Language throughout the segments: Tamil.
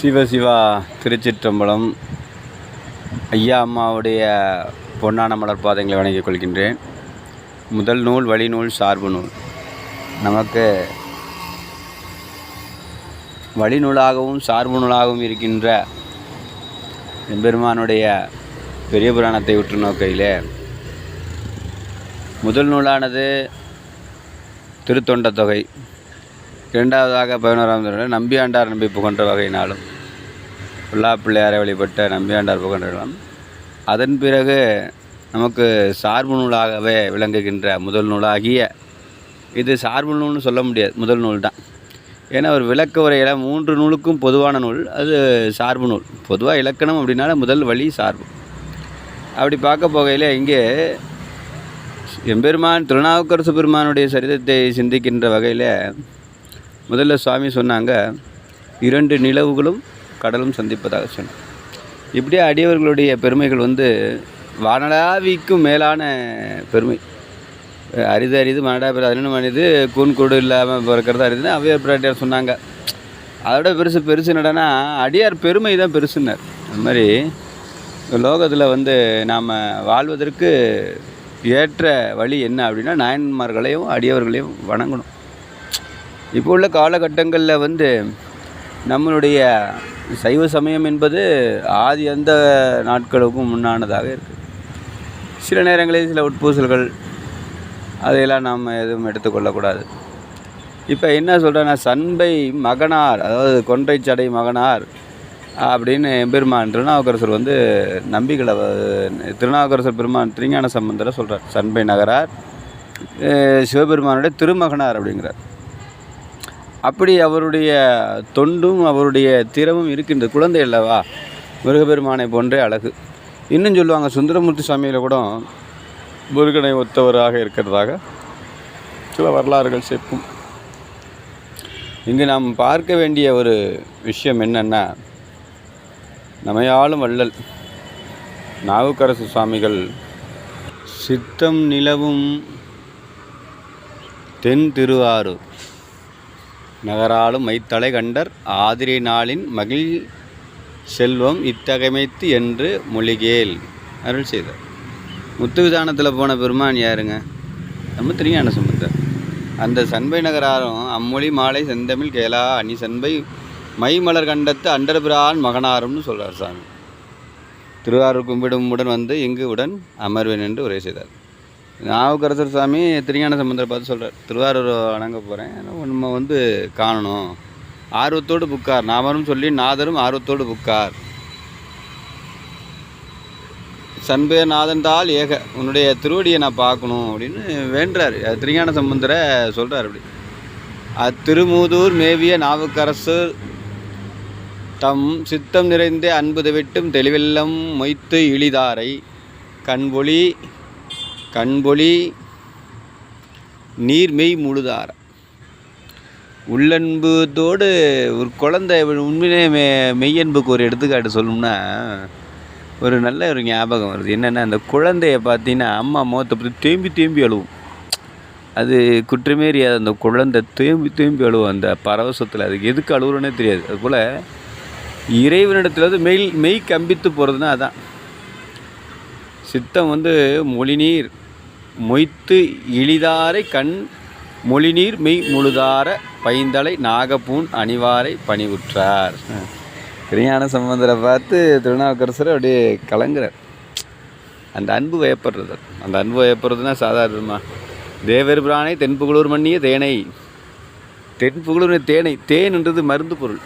சிவசிவா திருச்சிற்றம்பலம் ஐயா அம்மாவுடைய பொன்னான மலர் பாதங்களை வணங்கிக் கொள்கின்றேன். முதல் நூல் வழிநூல் சார்பு நூல். நமக்கு வழிநூலாகவும் சார்பு நூலாகவும் இருக்கின்ற எம்பெருமானுடைய பெரிய புராணத்தை உற்று நோக்கையிலே முதல் நூலானது திருத்தொண்ட தொகை இரண்டாவதாக பதினோராம் தொகை நம்பியாண்டார் நம்பி புகன்ற வகையினாலும் புல்லா பிள்ளையாரை வழிபட்ட நம்பியாண்டார் புகன்றலாம் அதன் பிறகு நமக்கு சார்பு நூலாகவே விளங்குகின்ற முதல் நூலாகிய இது சார்பு நூல்னு சொல்ல முடியாது முதல் நூல் தான் ஏன்னா ஒரு விளக்க உரையில் மூன்று நூலுக்கும் பொதுவான நூல் அது சார்பு நூல். பொதுவாக இலக்கணம் அப்படின்னால முதல் வழி சார்பு. அப்படி பார்க்க போகையில் இங்கே எம்பெருமான் திருநாவுக்கரசு பெருமானுடைய சரிதத்தை சிந்திக்கின்ற வகையில் முதல்ல சுவாமி சொன்னாங்க இரண்டு நிலவுகளும் கடலும் சந்திப்பதாக சொன்னார். இப்படியே அடியவர்களுடைய பெருமைகள் வந்து வானலாவிக்கும் மேலான பெருமை. அரிது அரிது மனடா பிற அதிலும் மனிது கூன் கூடு இல்லாமல் பிறக்கிறது அரிதுன்னு அவையார் பிராட்டியார் சொன்னாங்க. அதோட பெருசு பெருசு என்னடான்னா அடியார் பெருமை தான் பெருசுன்னார். அது மாதிரி லோகத்தில் வந்து நாம் வாழ்வதற்கு ஏற்ற வழி என்ன அப்படின்னா நாயன்மார்களையும் அடியவர்களையும் வணங்கணும். இப்போ உள்ள காலகட்டங்களில் வந்து நம்மளுடைய சைவ சமயம் என்பது ஆதி அந்த நாட்களுக்கும் முன்னானதாக இருக்குது சில நேரங்களில் சில உட்பூசல்கள் அதையெல்லாம் நாம் எதுவும் எடுத்துக்கொள்ளக்கூடாது இப்போ என்ன சொல்கிறேன்னா சண்பை மகனார் அதாவது கொன்றை சடை மகனார் அப்படின்னு எம்பெருமான் திருநாவுக்கரசர் வந்து நம்பிகளை திருநாவுக்கரசர் பெருமான் திருஞான சம்பந்தரை சொல்கிறார் சண்பை நகரார் சிவபெருமானுடைய திருமகனார் அப்படிங்கிறார். அப்படி அவருடைய தொண்டும் அவருடைய திறமும் இருக்கின்றது. குழந்தை அல்லவா? முருகப்பெருமானை போன்றே அழகு. இன்னும் சொல்லுவாங்க சுந்தரமூர்த்தி சுவாமியில் கூட முருகனை ஒத்தவராக இருக்கிறதாக சில வரலாறுகள் சேர்க்கும் இங்கு நாம் பார்க்க வேண்டிய ஒரு விஷயம் என்னென்னா நமையாளும் வள்ளல் நாவுக்கரசு சுவாமிகள் சித்தம் நிலவும் தென் திருவாரூர். நகராலும் மைத்தலை கண்டர் ஆதிரி நாளின் மகிழ் செல்வம் இத்தகைமைத்து என்று மொழிகேல் அருள் செய்தார். முத்துவிதானத்தில் போன பெருமான் யாருங்க? நம்ம திருஞான சம்பந்தர். அந்த சண்பை நகராரும் அம்மொழி மாலை செந்தமிழ் கேலா அணி சண்பை மைமலர் கண்டத்து அண்டர்பிரான் மகனாரும்னு சொல்கிறார் சாமி. திருவாரூர் கும்பிடும் உடன் வந்து இங்கு உடன் அமர்வேன் என்று உரை செய்தார். நாவுக்கரசர் சாமி திருஞான சம்பந்தரை பார்த்து சொல்கிறார் திருவாரூர் வணங்க போகிறேன் நம்ம வந்து காணணும். ஆர்வத்தோடு புக்கார். நாமரும் சொல்லி நாதரும் ஆர்வத்தோடு புக்கார். சண்பே நாதன் ஏக. உன்னுடைய திருவடியை நான் பார்க்கணும் அப்படின்னு வேண்டுறாரு. அது திருஞான சம்பந்தரை சொல்கிறார் அப்படி. அத்திருமூதூர் மேவிய நாவுக்கரசு தம் சித்தம் நிறைந்த அன்புது விட்டும் தெளிவெல்லம் மொய்த்து இழிதாரை. கண்பொழி கண்பொழி நீர்மெய் முழுதார. உள்ளன்புத்தோடு ஒரு குழந்தை உண்மையிலே மெ மெய்யன்புக்கு ஒரு எடுத்துக்காட்டு சொல்லணும்னா ஒரு நல்ல ஒரு ஞாபகம் வருது. என்னென்னா அந்த குழந்தைய பார்த்தீங்கன்னா அம்மா முகத்தை பற்றி தேம்பி தேம்பி அழுவும். அது குற்றமே அறியாது அந்த குழந்தை தேம்பி தேம்பி அழுவும். அந்த பரவசத்தில் அதுக்கு எதுக்கு அழுகுறோன்னே தெரியாது. அதுபோல் இறைவனிடத்தில் வந்து மெய் மெய் கம்பித்து போகிறதுனா அதான். சித்தம் வந்து மொழிநீர் மொய்த்து இழிதாரை கண் மொழிநீர் மெய் முழுதார பைந்தலை நாகப்பூன் அணிவாரை பணிவுற்றார். திருஞான சம்பந்தரை பார்த்து திருநாவுக்கரசர் அப்படியே கலங்குறார். அந்த அன்பு வயப்படுறது. அந்த அன்பு வயப்படுறதுனா சாதாரணமா தேவர் பிரானை தென்புகளூர் மன்னிய தேனை. தென்புகளூர் தேனை தேன்ன்றது மருந்து பொருள்.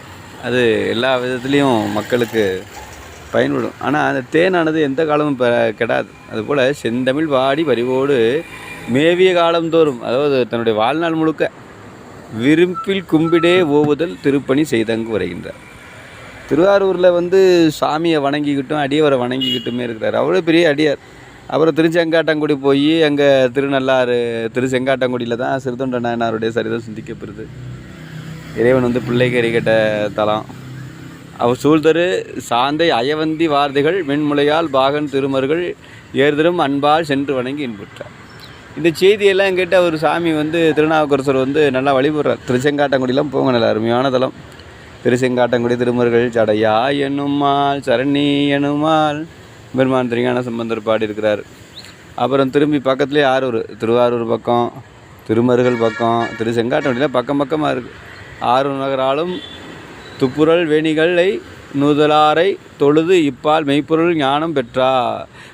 அது எல்லா விதத்துலேயும் மக்களுக்கு பயன்படும். ஆனால் அந்த தேனானது எந்த காலமும் பெ கெடாது. அதுபோல் செந்தமிழ் வாடி பறிவோடு மேவிய காலந்தோறும் அதாவது தன்னுடைய வாழ்நாள் முழுக்க விரும்பில் கும்பிடே ஓவுதல் திருப்பணி செய்தங்கு வருகின்றார். திருவாரூரில் வந்து சாமியை வணங்கிக்கிட்டும் அடியவரை வணங்கிக்கிட்டுமே இருக்கிறார். அவ்வளோ பெரிய அடியார். அப்புறம் திருச்செங்காட்டங்குடி போய் அங்கே திருநள்ளாறு திருச்செங்காட்டங்குடியில் தான் சிறுதொண்ட நாயனாருடைய சரிதம் சிந்திக்கப்படுது. இறைவன் வந்து பிள்ளைக்கறி கேட்ட தலம். அவர் சூழ்தரு சாந்தை அயவந்தி வார்த்தைகள் வெண்முளையால் பாகன் திருமர்கள் ஏறுதரும் அன்பால் சென்று வணங்கி இன்புற்றார். இந்த செய்தியெல்லாம் கேட்டு அவர் சாமி வந்து திருநாவுக்கரசர் வந்து நல்லா வழிபடுறார். திருச்செங்காட்டங்குடியெலாம் போங்க நல்ல அருமையான தலம். திருச்செங்காட்டங்குடி திருமர்கள் சடையா எனுமால் சரணி எனுமால். பெருமான் திருஞான சம்பந்தர் பாடியிருக்கிறார். அப்புறம் திரும்பி பக்கத்துலேயே ஆரூர் திருவாரூர் பக்கம் திருமருகல் பக்கம் திரு பக்கம் பக்கமாக இருக்குது ஆரூர் நகராலும் துப்புரல் வேணிகளை நூதலாரை தொழுது இப்பால் மெய்ப்பொருள் ஞானம் பெற்றா.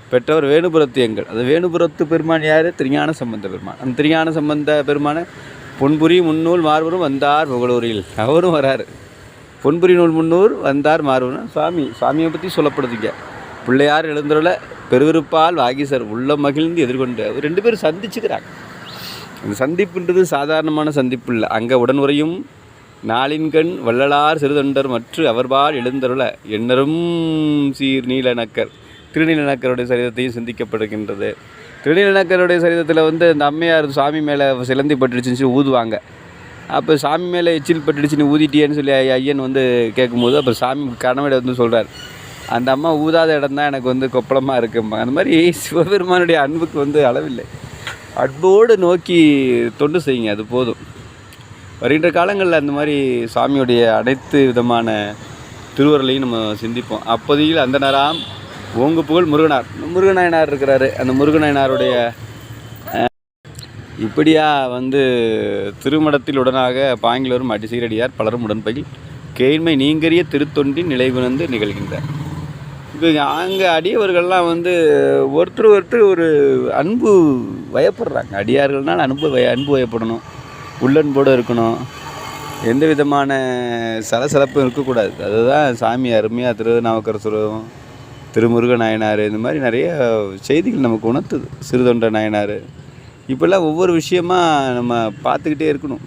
பெற்றவர் வேணுபுரத்து எங்கள். அது வேணுபுரத்து பெருமான் யார்? திருஞான சம்பந்த பெருமான். அந்த திருஞான சம்பந்த பெருமான பொன்புரி முன்னூல் மார்பரும் வந்தார் புகழூரில் அவரும் வராரு. பொன்புரி நூல் முன்னூர் வந்தார் மார்பரும். சுவாமி சுவாமியை பற்றி சொல்லப்படுதுங்க. பிள்ளையார் எழுந்துருள பெருவிருப்பால் வாகிசர் உள்ள மகிழ்ந்து எதிர்கொண்டு அவர் ரெண்டு பேரும் சந்திச்சுக்கிறாங்க. அந்த சந்திப்புன்றது சாதாரணமான சந்திப்பு இல்லை. அங்கே உடனுரையும் நாளின்கண் வள்ளலார் சிறுதொண்டர் மற்ற அவர்பால் எழுந்தருள எண்ணரும் சீர் நீலநக்கர் திருநீலநக்கருடைய சரிதத்தையும் சிந்திக்கப்படுகின்றது. திருநீலநக்கருடைய சரிதத்தில் வந்து அந்த அம்மையார் சாமி மேலே சிலந்தி பட்டுடுச்சுன்னு ஊதுவாங்க. அப்போ சாமி மேலே எச்சில் பட்டுடுச்சுன்னு ஊதிட்டியேன்னு சொல்லி ஐயன் வந்து கேட்கும்போது அப்புறம் சாமி கணவன் வந்து சொல்கிறார் அந்த அம்மா ஊதாத இடம் தான் எனக்கு வந்து கொப்பளமாக இருக்குமா அந்த மாதிரி சிவபெருமானுடைய அன்புக்கு வந்து அளவில்லை. அன்போடு நோக்கி தொண்டு செய்யுங்க அது போதும். வருகின்ற காலங்களில் அந்த மாதிரி சாமியுடைய அனைத்து விதமான திருவருளையும் நம்ம சிந்திப்போம். அப்போதையில் அந்த நேரம் ஓங்கு புகழ் முருகனார். முருகநாயனார் இருக்கிறாரு. அந்த முருகநாயனாருடைய இப்படியா வந்து திருமடத்தில் உடனாக பாங்கிலரும் அடிசீரடியார் பலரும் உடன்பகி கேழ்மை நீங்கரிய திருத்தொண்டின் நிலைவுணர்ந்து நிகழ்கின்றார். இப்போ அங்கே அடியவர்கள்லாம் வந்து ஒருத்தர் ஒருத்தர் ஒரு அன்பு வயப்படுறாங்க. அடியார்கள்னால் அன்பு வய அன்பு வயப்படணும். உள்ளன்போடு இருக்கணும். எந்த விதமான சலசலப்பும் இருக்கக்கூடாது. அதுதான் சாமி அருமையாக திருநாவுக்கரசரும் திருமுருக நாயனார் இந்த மாதிரி நிறைய செய்திகள் நமக்கு உணர்த்துது. சிறுதொண்ட நாயனார். இப்போல்லாம் ஒவ்வொரு விஷயமாக நம்ம பார்த்துக்கிட்டே இருக்கணும்.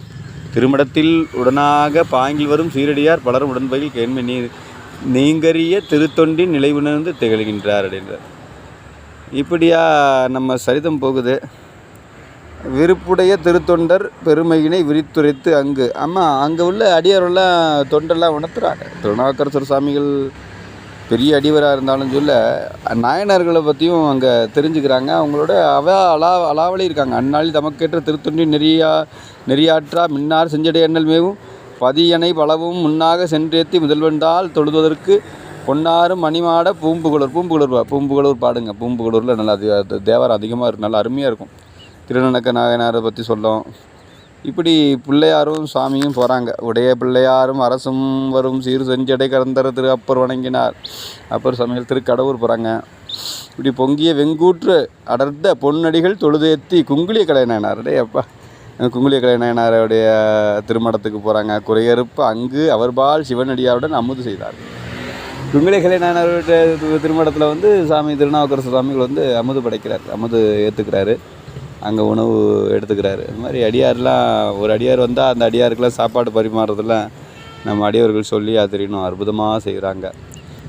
திருமடத்தில் உடனாக பாங்கில் வரும் சீரடியார் பலரும் உடன்பகையில் கேண்மை நீர் நீங்கரிய திருத்தொண்டின் நிலை உணர்ந்து திகழ்கின்றார் அப்படின்றார். இப்படியா நம்ம சரிதம் போகுது. விருப்புடைய திருத்தொண்டர் பெருமையினை விரித்துரைத்து அங்கு. ஆமாம் அங்கே உள்ள அடியாரெல்லாம் தொண்டெல்லாம் உணர்த்துறாங்க. திருநாவுக்கரசர் சாமிகள் பெரிய அடிவராக இருந்தாலும் சொல்ல நாயனார்களை பற்றியும் அங்கே தெரிஞ்சுக்கிறாங்க. அவங்களோட அவ அலா அலாவலே இருக்காங்க. அந்நாளில் தமக்கேற்ற திருத்தொண்டி நெறியா நெறியாற்றா மின்னார் செஞ்சடை அண்ணல் மேவும் பதியனை பலவும் முன்னாக சென்றேத்தி முதல்வென்றால் தொழுதுவதற்கு பொன்னாறு மணிமாட பூம்புகுளூர் பூம்புகுளூர் பா- பூம்புகுளூர் பாடுங்க. பூம்புகுளூரில் நல்லா அதிக தேவாரம் அதிகமாக இருக்கும் நல்லா அருமையாக இருக்கும். திருநடக்க நாயனாரை பற்றி சொல்லும். இப்படி பிள்ளையாரும் சாமியும் போகிறாங்க உடைய பிள்ளையாரும் அரசும் வரும். சீர் செஞ்சடை கரந்தர திரு அப்பர் வணங்கினார். அப்பர் சமையல் திருக்கடவுர் போகிறாங்க இப்படி பொங்கிய வெங்கூற்று அடர்ந்த பொன்னடிகள் தொழுதேத்தி குங்குளிய கலைநாயனார் டே அப்பா. குங்குளிய கலைநாயனாருடைய திருமணத்துக்கு போகிறாங்க குறையறுப்பு அங்கு அவர்பால் சிவனடியாருடன் அமுது செய்தார். குங்குளிய கலைநாயனாருடைய திருமணத்தில் வந்து சாமி திருநாவுக்கரசு சுவாமிகள் வந்து அமுது படைக்கிறார். அமுது ஏற்றுக்கிறாரு அங்கே உணவு எடுத்துக்கிறாரு. இந்த மாதிரி அடியார்லாம் ஒரு அடியார் வந்தால் அந்த அடியாருக்கெல்லாம் சாப்பாடு பரிமாறுறதெல்லாம் நம்ம அடியவர்கள் சொல்லி அது தெரியணும் அற்புதமாக செய்கிறாங்க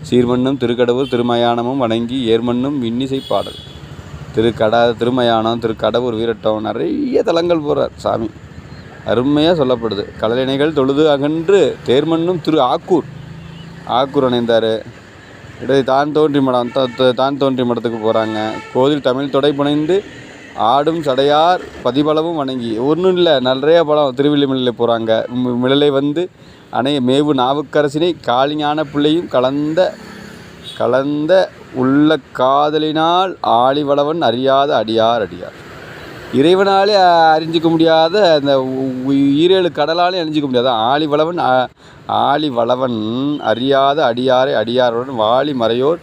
சீர்மண்ணும் திருக்கடவுர் திருமயானமும் வணங்கி ஏர்மண்ணும் இன்னிசை பாடல். திருக்கடா திருமயானம் திருக்கடவுர் வீரட்டம் நிறைய தலங்கள் போகிறார் சாமி. அருமையாக சொல்லப்படுது. கலலினைகள் தொழுது அகன்று தேர்மண்ணும் திரு ஆக்கூர். ஆக்கூர் அணைந்தார் இடை தான் தோன்றி மடம் தான் தோன்றி மடத்துக்கு போகிறாங்க கோதில் தமிழ் தொடை புனைந்து ஆடும் சடையார் பதிபலவும் வணங்கி. ஒன்றும் இல்லை நிறைய படம் திருவில்லிமலையில் போகிறாங்க மிளலை வந்து அணைய மேவு நாவுக்கரசினை காளிஞான பிள்ளையும் கலந்த கலந்த உள்ள காதலினால் ஆழிவளவன் அறியாத அடியார் அடியார். இறைவனாலே அறிஞ்சிக்க முடியாத அந்த ஈரேழு கடலாலே அறிஞ்சிக்க முடியாத ஆழிவளவன் ஆழிவளவன் அறியாத அடியாரை அடியாருடன் வாளி மறையோர்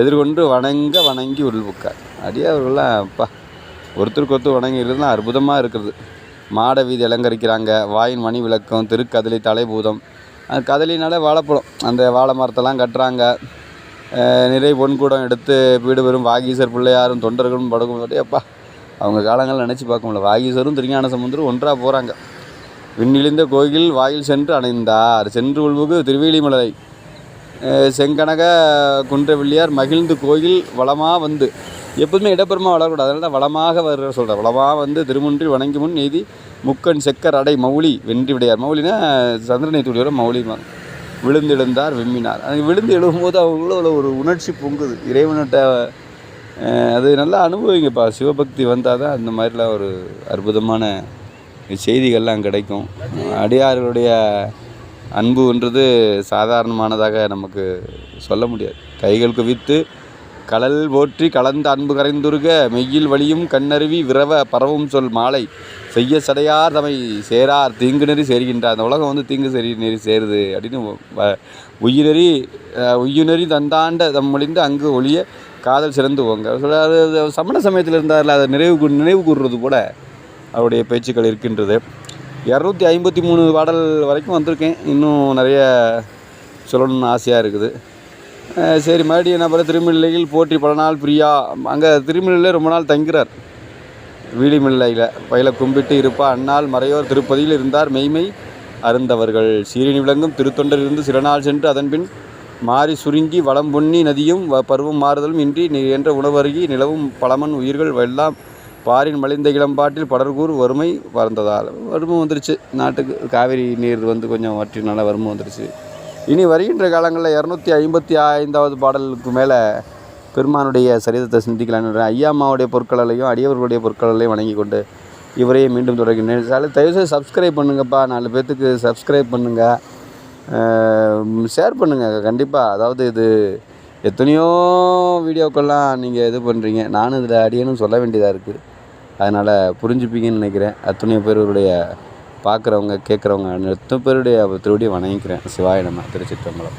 எதிர்கொண்டு வணங்க வணங்கி உள்புக்கார் அடியார்கள்லாம் அப்பா. ஒருத்தருக்கு ஒருத்தர் வணங்கிடுறதுலாம் அற்புதமாக இருக்கிறது. மாட வீதி அலங்கரிக்கிறாங்க வாயின் மணி விளக்கம் திருக்கதலி தலைபூதம். அது கதலினாலே வாழைப்பழம். அந்த வாழை மரத்தெல்லாம் கட்டுறாங்க. நிறை பொன்கூடம் எடுத்து வீடு பெறும் வாகீசர் பிள்ளையாரும் தொண்டர்களும் படகும் அப்பா அவங்க காலங்கள் நினச்சி பார்க்க முடியல. வாகீசரும் திருஞான சமுந்தரும் ஒன்றாக போகிறாங்க விண்ணிழிந்த கோயில் வாயில் சென்று அணைந்தார். சென்று உள்வுக்கு திருவேலிமலை செங்கனக குன்றவில்லியார் மகிழ்ந்து கோயில் வளமாக வந்து எப்போதுமே இடப்பெருமா வளரக்கூடாது. அதனால தான் வளமாக வர சொல்கிற வளமாக வந்து திருமுன்றி வணங்கி முன் எய்தி முக்கன் செக்கர் அடை மௌலி வென்றி விடையார். மௌலினா சந்திரனை துடியோட மௌலி விழுந்து எழுந்தார் விம்மினார். அது விழுந்து எழும்போது அவங்களோட ஒரு உணர்ச்சி பொங்குது. இறைவன்கிட்ட அது நல்லா அனுபவிங்கப்பா. சிவபக்தி வந்தால் தான் அந்த மாதிரிலாம் ஒரு அற்புதமான செய்திகள்லாம் கிடைக்கும். அடியார்களுடைய அன்புன்றது சாதாரணமானதாக நமக்கு சொல்ல முடியாது. கைகள் குவித்து கடல் போற்றி கலந்த அன்பு கரைந்துருக மெய்யில் வழியும் கண்ணருவி விரவ பரவும் சொல் மாலை. செய்ய சடையார் தமை சேரார் தீங்கு நெறி சேர்கின்றார். அந்த உலகம் வந்து தீங்கு சரி நெறி சேருது அப்படின்னு வ- உயிரெறி தந்தாண்ட தம்மொழிந்து அங்கு ஒளிய காதல் சிறந்து போங்க சமண சமயத்தில் இருந்தார்ல அதை நினைவு கூ- நினைவு கூறுறது கூட அவருடைய பேச்சுக்கள் இருக்கின்றது. இரநூத்தி ஐம்பத்தி மூணு பாடல் வரைக்கும் வந்திருக்கேன். இன்னும் நிறைய சொல்லணும்னு ஆசையாக இருக்குது. சரி மறுபடியும் என்ன பண்ண திருமலையில் போற்றி பல நாள் பிரியா. அங்கே திருமலையில் ரொம்ப நாள் தங்கிறார். வீடிமில்லையில் பயில கும்பிட்டு இருப்பா. அந்நாள் மறையோர் திருப்பதியில் இருந்தார். மெய்மை அருந்தவர்கள். சீரினி விளங்கும் திருத்தொண்டர் இருந்து சில நாள் சென்று அதன்பின் மாறி சுருங்கி வளம் பொன்னி நதியும் வ- பருவம் மாறுதலும் இன்றி என்ற உணவருகி நிலவும் பழமன் உயிர்கள் எல்லாம் பாரின் மலிந்த இளம்பாட்டில் படர்கூர் வறுமை வறந்ததால் வறுமை வந்துருச்சு. நாட்டுக்கு காவிரி நீர் வந்து கொஞ்சம் வற்றினால வறுமை வந்துருச்சு. இனி வருகின்ற காலங்களில் இரநூத்தி ஐம்பத்தி ஐந்தாவது பாடலுக்கு மேலே பெருமானுடைய சரிதத்தை சிந்திக்கலான்னு ஐயா அம்மாவுடைய அடியவர்களுடைய பொருட்களையும் வணங்கி கொண்டு இவரையே மீண்டும் தொடர்கின்றேன். சார் தயவுசெய்து சப்ஸ்கிரைப் பண்ணுங்கப்பா. நாலு பேர்த்துக்கு சப்ஸ்கிரைப் பண்ணுங்கள் ஷேர் பண்ணுங்கள் கண்டிப்பாக அதாவது இது எத்தனையோ வீடியோக்கெல்லாம் நீங்கள் இது பண்ணுறீங்க நானும் இதில் அடியனும் சொல்ல வேண்டியதாக இருக்குது அதனால் புரிஞ்சுப்பீங்கன்னு நினைக்கிறேன். அத்தனை பேருடைய பார்க்குறவங்க கேட்குறவங்க எத்தனை பேருடைய திருவடியை வணங்கிக்கிறேன். சிவாய நம்ம திருச்சிற்றம்பலம்.